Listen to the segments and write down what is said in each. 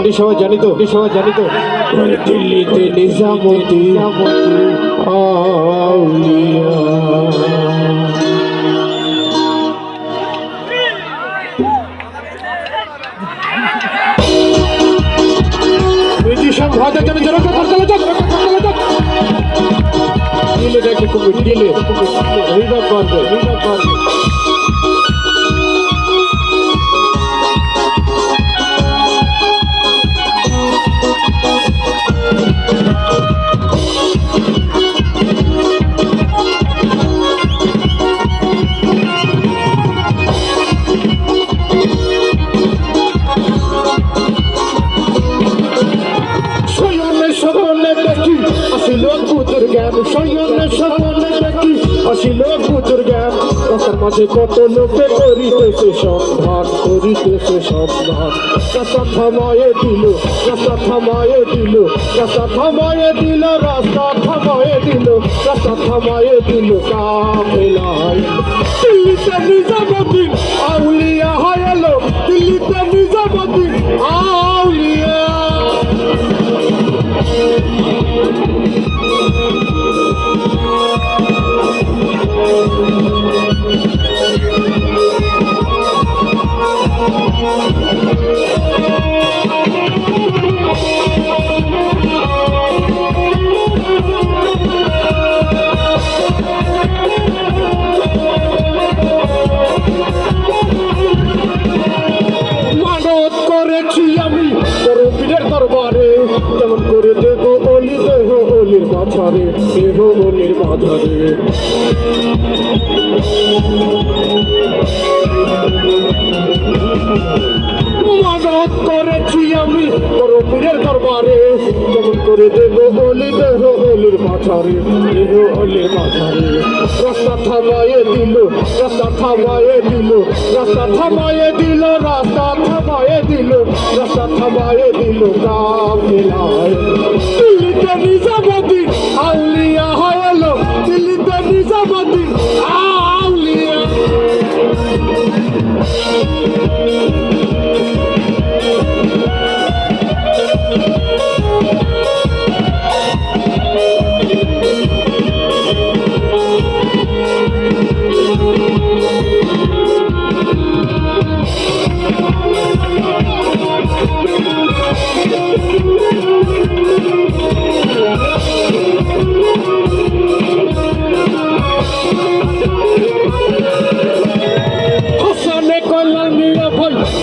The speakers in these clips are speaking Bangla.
গানটি সবাই জানি তো? গানটি সবাই জানি তো? দিল্লিতে নিজামতি। আউলিয়া মিউজিশিয়ান ভাইদের জন্য জনতা করতে যাক দিলে দেখে কুমির দিলে রিভাব করবে রিভাব করবে জ্ঞান শয়নে সকলে দেখি আসিল পুতুর জ্ঞান রাস্তার মাঝে কত লোকে করিতেছে সন্ধান করিতেছে সন্ধান রাস্তা থামায়ে দিল রাস্তা থামায়ে দিল রাস্তা থামায়ে দিল রাস্তা থামায়ে দিল রাস্তা থামায়ে দিল কামেলাই দিল্লিতে নিজামুদ্দিন আউলিয়া হয়ে এলো, দিল্লিতে নিজামুদ্দিন মানত করেছি আমি করবীরের মানত করেছি আমি। করবীরের দরবারে যেমন করে দেব অলি দেহ অলির মাঝারে দেহ অলির মাঝারে রাস্তা থামায়ে দিল, রাস্তা থামায়ে দিল, রাস্তা থামায়ে দিল, রাস্তা থামায়ে দিল, রাস্তা থামায়ে দিল কামিলায় দিল্লিতে নিজামুদ্দিন আউলিয়া হয়ে এলো। দিল্লিতে নিজামুদ্দিন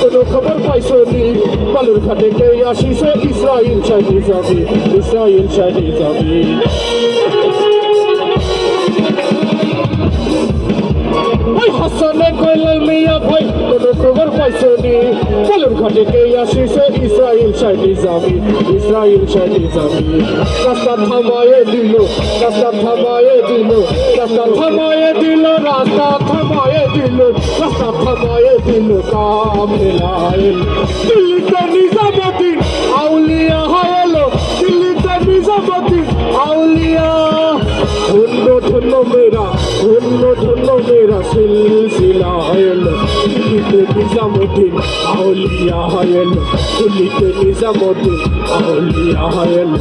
কোনো খবর পাইছো নি? বালুর ঘাটে কে আসিছে? ইসরাইল শাহি যাবি ইসরাইল শাহি যাবি। ওই হাসানে কল্যাণ মিয়া ভাই, কোনো খবর পাইছো নি? বালুর ঘাটে কে আসিছে? ইসরাইল শাহি যাবি, ইসরাইল শাহি যাবি। রাস্তা থামায়ে দিল, রাস্তা থামায়ে দিল, রাস্তা থামায়ে দিল, রাস্তা থামায়ে দিল, রাস্তা থামায়ে দিল কামেলায় দিল্লিতে মেরা সিলসিলা এলো দিল্লিতে নিজামুদ্দিন, আউলিয়া এলো দিল্লিতে নিজামুদ্দিন, আউলিয়া এলো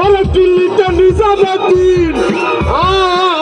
ওরে দিল্লিতে নিজামুদ্দিন, আ